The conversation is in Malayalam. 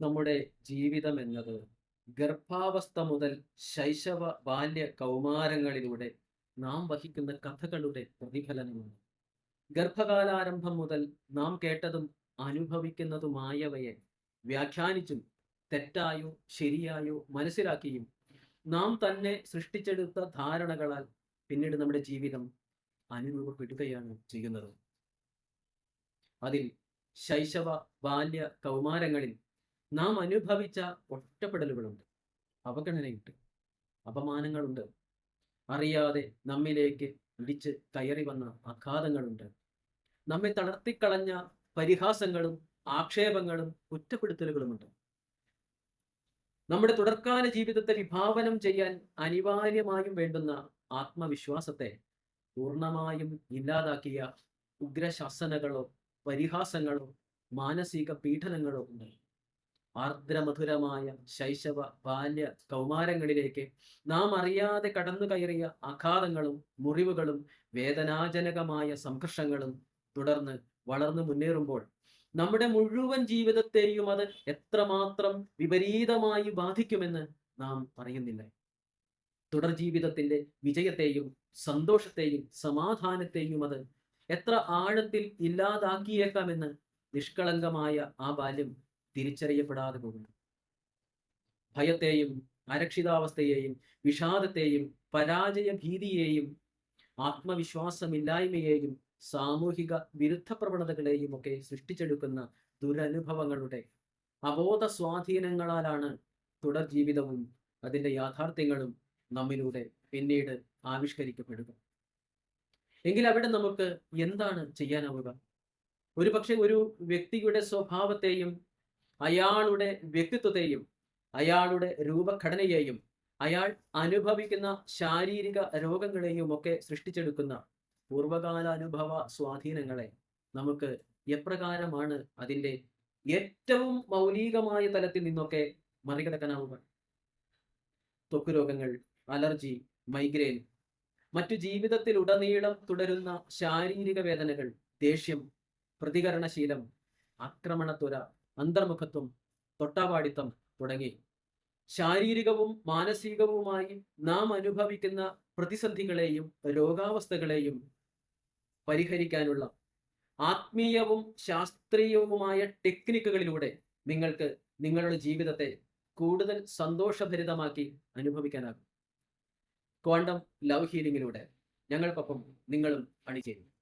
നമ്മുടെ ജീവിതം എന്നത് ഗർഭാവസ്ഥ മുതൽ ശൈശവ ബാല്യ കൗമാരങ്ങളിലൂടെ നാം വഹിക്കുന്ന കഥകളുടെ പ്രതിഫലനമാണ്. ഗർഭകാലാരംഭം മുതൽ നാം കേട്ടതും അനുഭവിക്കുന്നതുമായവയെ വ്യാഖ്യാനിച്ചും തെറ്റായോ ശരിയായോ മനസ്സിലാക്കിയും നാം തന്നെ സൃഷ്ടിച്ചെടുത്ത ധാരണകളാൽ പിന്നീട് നമ്മുടെ ജീവിതം അനുരൂപപ്പെടുകയാണ് ചെയ്യുന്നത്. അതിൽ ശൈശവ ബാല്യ കൗമാരങ്ങളിൽ നാം അനുഭവിച്ച ഒറ്റപ്പെടലുകളുണ്ട് അവഗണനയുണ്ട്. അപമാനങ്ങളുണ്ട്. അറിയാതെ നമ്മിലേക്ക് ഇടിച്ച് കയറി വന്ന ആഘാതങ്ങളുണ്ട്. നമ്മെ തളർത്തിക്കളഞ്ഞ പരിഹാസങ്ങളും ആക്ഷേപങ്ങളും കുറ്റപ്പെടുത്തലുകളുമുണ്ട്. നമ്മുടെ തുടർക്കാല ജീവിതത്തെ വിഭാവനം ചെയ്യാൻ അനിവാര്യമായും വേണ്ടുന്ന ആത്മവിശ്വാസത്തെ പൂർണമായും ഇല്ലാതാക്കിയ ഉഗ്രശാസനകളോ പരിഹാസങ്ങളോ മാനസിക പീഡനങ്ങളോ ഉണ്ട്. ആർദ്രമധുരമായ ശൈശവ ബാല്യ കൗമാരങ്ങളിലേക്ക് നാം അറിയാതെ കടന്നു കയറിയ ആഘാതങ്ങളും മുറിവുകളും വേദനാജനകമായ സംഘർഷങ്ങളും തുടർന്ന് വളർന്നു മുന്നേറുമ്പോൾ നമ്മുടെ മുഴുവൻ ജീവിതത്തെയും അത് എത്രമാത്രം വിപരീതമായി ബാധിക്കുമെന്ന് നാം അറിയുന്നില്ല. തുടർ ജീവിതത്തിന്റെ വിജയത്തെയും സന്തോഷത്തെയും സമാധാനത്തെയും അത് എത്ര ആഴത്തിൽ ഇല്ലാതാക്കിയേക്കാമെന്ന് നിഷ്കളങ്കമായ ആ ബാല്യം തിരിച്ചറിയപ്പെടാതെ പോകുന്നു. ഭയത്തെയും അരക്ഷിതാവസ്ഥയെയും വിഷാദത്തെയും പരാജയ ഭീതിയെയും ആത്മവിശ്വാസമില്ലായ്മയെയും സാമൂഹിക വിരുദ്ധ പ്രവണതകളെയും ഒക്കെ സൃഷ്ടിച്ചെടുക്കുന്ന ദുരനുഭവങ്ങളുടെ അബോധ സ്വാധീനങ്ങളാലാണ് തുടർ ജീവിതവും അതിന്റെ യാഥാർത്ഥ്യങ്ങളും നമ്മിലൂടെ പിന്നീട് ആവിഷ്കരിക്കപ്പെടുക. എങ്കിൽ അവിടെ നമുക്ക് എന്താണ് ചെയ്യാനാവുക? ഒരു പക്ഷെ ഒരു വ്യക്തിയുടെ സ്വഭാവത്തെയും അയാളുടെ വ്യക്തിത്വത്തെയും അയാളുടെ രൂപഘടനയെയും അയാൾ അനുഭവിക്കുന്ന ശാരീരിക രോഗങ്ങളെയും ഒക്കെ സൃഷ്ടിച്ചെടുക്കുന്ന പൂർവകാലാനുഭവ സ്വാധീനങ്ങളെ നമുക്ക് എപ്രകാരമാണ് അതിന്റെ ഏറ്റവും മൗലികമായ തലത്തിൽ നിന്നൊക്കെ മറികടക്കാനാവുക? ത്വക്ക് രോഗങ്ങൾ അലർജി മൈഗ്രെയിൻ മറ്റു ജീവിതത്തിൽ ഉടനീളം തുടരുന്ന ശാരീരിക വേദനകൾ ദേഷ്യം പ്രതികരണശീലം ആക്രമണത്വര അന്തർമുഖത്വം തൊട്ടാവാടിത്തം തുടങ്ങി. ശാരീരികവും മാനസികവുമായി നാം അനുഭവിക്കുന്ന പ്രതിസന്ധികളെയും രോഗാവസ്ഥകളെയും പരിഹരിക്കാനുള്ള ആത്മീയവും ശാസ്ത്രീയവുമായ ടെക്നിക്കുകളിലൂടെ നിങ്ങൾക്ക് നിങ്ങളുടെ ജീവിതത്തെ കൂടുതൽ സന്തോഷഭരിതമാക്കി അനുഭവിക്കാനാകും. ക്വാണ്ടം ലവ് ഹീലിംഗിലൂടെ ഞങ്ങൾക്കൊപ്പം നിങ്ങളും അണിചേരും